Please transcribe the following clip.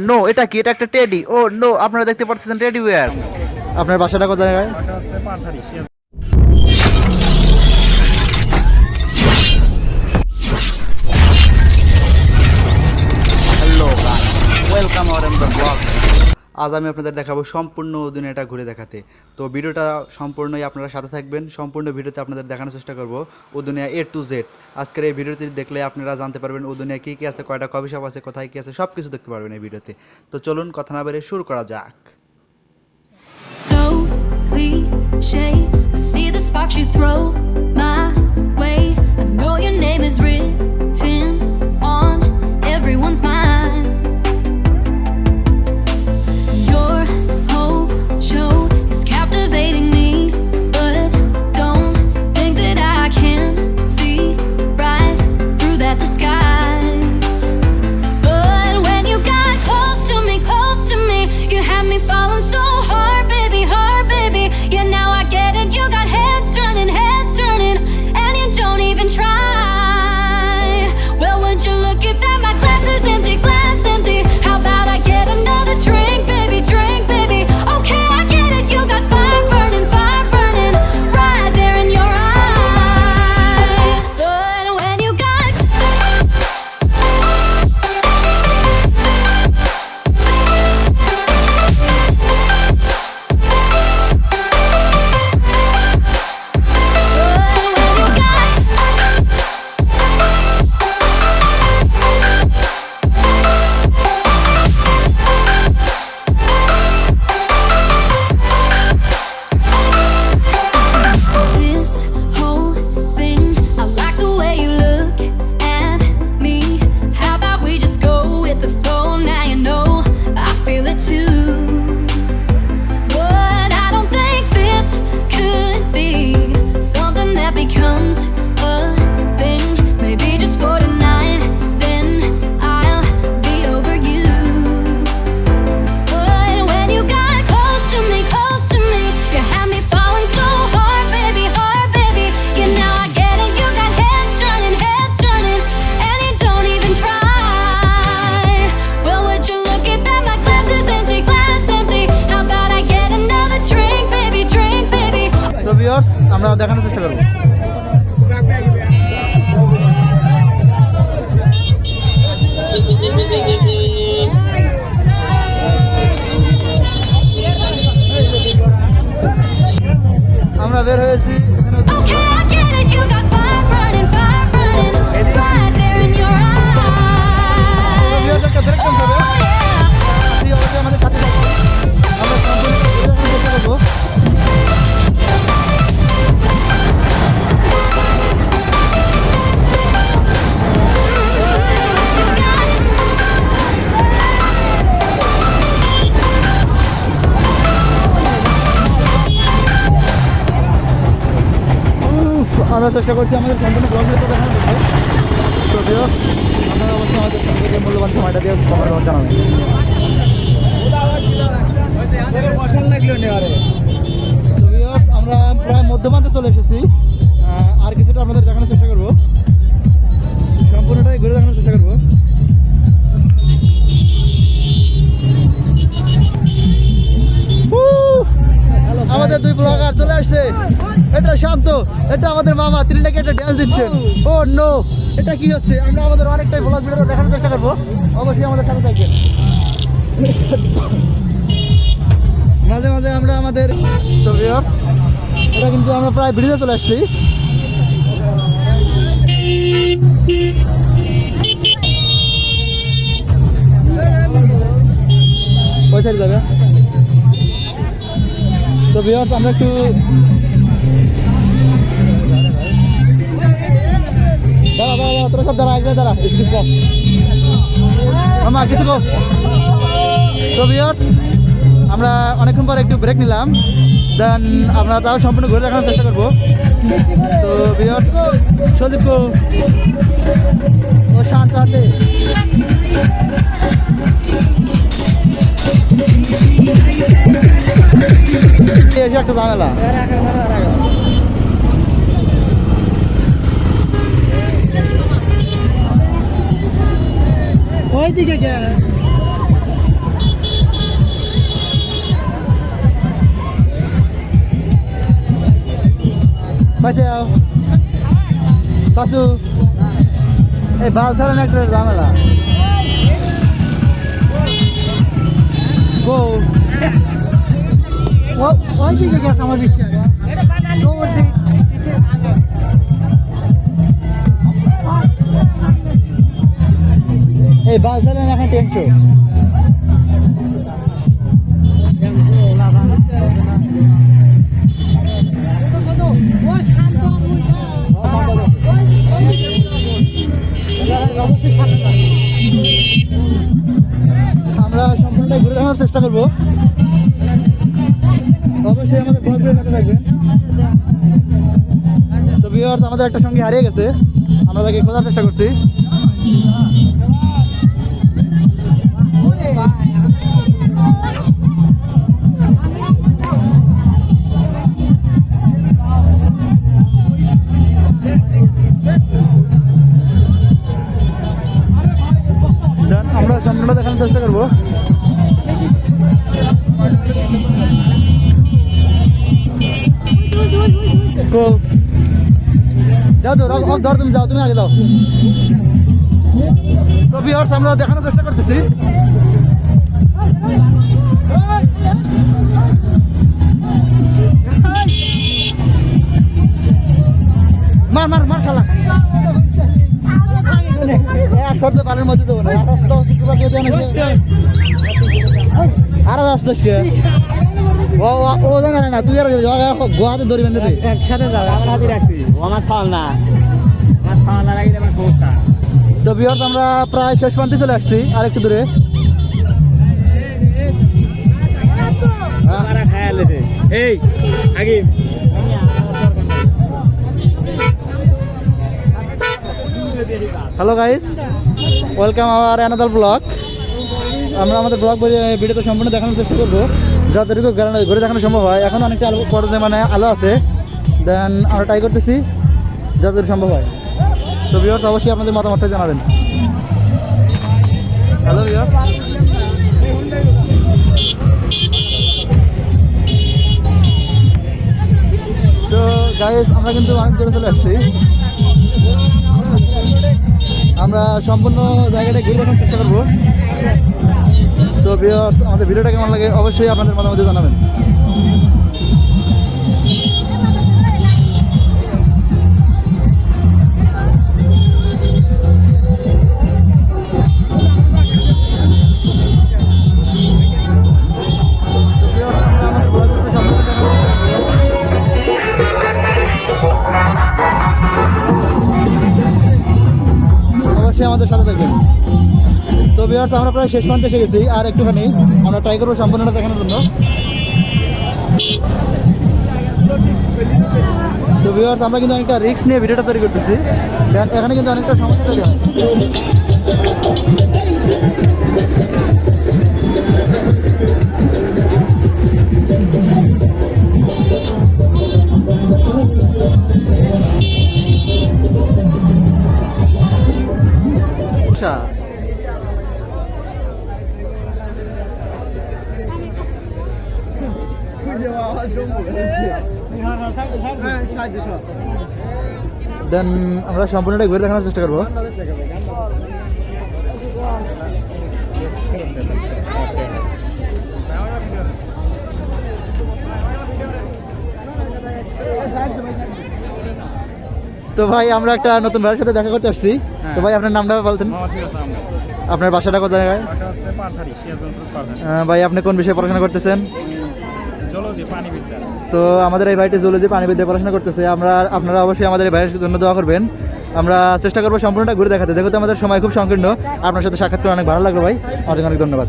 No এটা কি? এটা একটা টেডি ও নো আপনারা দেখতে পাচ্ছেন টেডি ওয়ার আপনার বাসাটা কোথায় ভাই? Hello welcome our M the blog আজ আমি আপনাদের দেখাবো সম্পূর্ণ দুনিয়াটা ঘুরে দেখাতে। তো ভিডিওটা সম্পূর্ণই আপনারা সাথে থাকবেন, সম্পূর্ণ ভিডিওতে আপনাদের দেখানোর চেষ্টা করব দুনিয়া এ টু জেড আজকের এই ভিডিওটি দেখলে আপনারা জানতে পারবেন দুনিয়া কী কী আছে, কয়টা কফি শপ আছে, কোথায় কী আছে সব কিছু দেখতে পারবেন এই ভিডিওতে। তো চলুন কথা না বেরিয়ে শুরু করা যাক। So. দেখানোর চেষ্টা করব। আমরা চেষ্টা করছি, আমাদের সম্পূর্ণ প্রবলেম তো ভিউয়ার্স আপনারা অবশ্যই আমাদের সম্পর্কে মূল্যবান সময়টা দিয়ে কমেন্ট জানাবেন আমরা প্রায় মধ্যমান্তে চলে এসেছি। শান্ত এটা আমাদের মামা, তিনি নাকি একটা ড্যান্স দিচ্ছেন। ও নো এটা কি হচ্ছে? আমরা আমাদের অনেকটাই ব্লগ ভিডিও দেখানোর চেষ্টা করব। অবশ্যই আমাদের সাথে থাকবেন। মাঝে মাঝে আমরা আমাদের তো এটা কিন্তু আমরা প্রায় ব্রিজে চলে আসছি। সাইড যাবে। তো ভিউয়ার্স আমরা একটু দাঁড়া দাঁড়া তোরা সব দাঁড়া, একবার দাঁড়া এক্সকিউজ কর। মামা কিছু কো তো ভিউয়ার্স আমরা অনেকক্ষণ পর একটু ব্রেক নিলাম। দেন আমরা তাও সম্পূর্ণ ঘুরে দেখানোর চেষ্টা করব। তো ভিউয়ার্স সদীপ ও শান্ত হাতে একটা ঝামেলা। এইদিকে বাঁচাও বাসু। এই বাল ছাড়ানো একটা ঝামেলা। ও ওই দিকে গেছে আমার বিশ্বাস। এই বাল ছাড়া না এখন টেনশন আমরা সম্পূর্ণটা ঘুরে দেখানোর চেষ্টা করব। অবশ্যই আমাদের ব্লগের সাথে থাকবেন। তো ভিউয়ার্স আমাদের একটা সঙ্গে হারিয়ে গেছে। আমরা তাকে খোঁজার চেষ্টা করছি। তো যাও তো রক ধর তুমি যাও তুমি আগে যাও তো ভিউয়ার্স আমরা দেখানোর চেষ্টা করতেছি মার মার মার খালা শব্দ কানের মধ্যে দেবো না আরও কে ও ও- জানে না তুই আর গোয়াতে দড়ি বেঁধে দে। একসাথে যাবে আমার হাতে রাখছি ও আমার না আমার না আমার তো বিহার আমরা প্রায় শেষ প্রান্তে চলে আসছি আর একটু দূরে। হ্যাঁ, এই আগে hello guys welcome our another blog আমরা আমাদের ব্লগ ভিডিওতে সম্পূর্ণ দেখানোর চেষ্টা করব। যতটুকু ঘুরে- ঘুরে দেখানো সম্ভব হয়, এখন অনেকটা আলো পর্দে মানে আলো আছে। দেন আমরা ট্রাই করতেছি, যতদূর সম্ভব হয়। তো ভিউয়ার্স অবশ্যই আপনাদের মতামতটা জানাবেন। হ্যালো ভিউয়ার্স তো গাইস আমরা কিন্তু অনেক দূরে চলে আসছি। আমরা সম্পূর্ণ জায়গাটা ঘুরে দেখার চেষ্টা করব। তো আমাদের ভিডিওটা কেমন লাগে অবশ্যই আপনাদের মতামত জানাবেন। বিহার্স আমরা প্রায় শেষ প্রান্তে এসে গেছি। আর একটুখানি আমরা ট্রাই করব সম্পূর্ণটা দেখানোর জন্য। তো বিহার্স আমরা কিন্তু অনেকটা রিস্ক নিয়ে ভিডিওটা তৈরি করতেছি। এখানে কিন্তু অনেকটা সমস্যা তৈরি হয়। আচ্ছা দেন আমরা সম্পূর্ণটা ঘুরে দেখানোর চেষ্টা করব। তো ভাই আমরা একটা নতুন ভাইয়ের সাথে দেখা করতে আসছি। তো ভাই আপনার নামটা বলতেন। আপনার বাসাটা কোথায়? ভাই ভাই আপনি কোন বিষয়ে পড়াশোনা করতেছেন? তো আমাদের এই ভাইটি জলদি পানিবিদ্যা পড়াশোনা করতেছে। আমরা আপনারা অবশ্যই আমাদের এই ভাইয়ের জন্য দোয়া করবেন। আমরা চেষ্টা করব সম্পূর্ণটা ঘুরে দেখাতে। দেখো তো আমাদের সময় খুব সংকীর্ণ আপনার সাথে সাক্ষাৎ করে অনেক ভালো লাগল ভাই। অনেক অনেক ধন্যবাদ।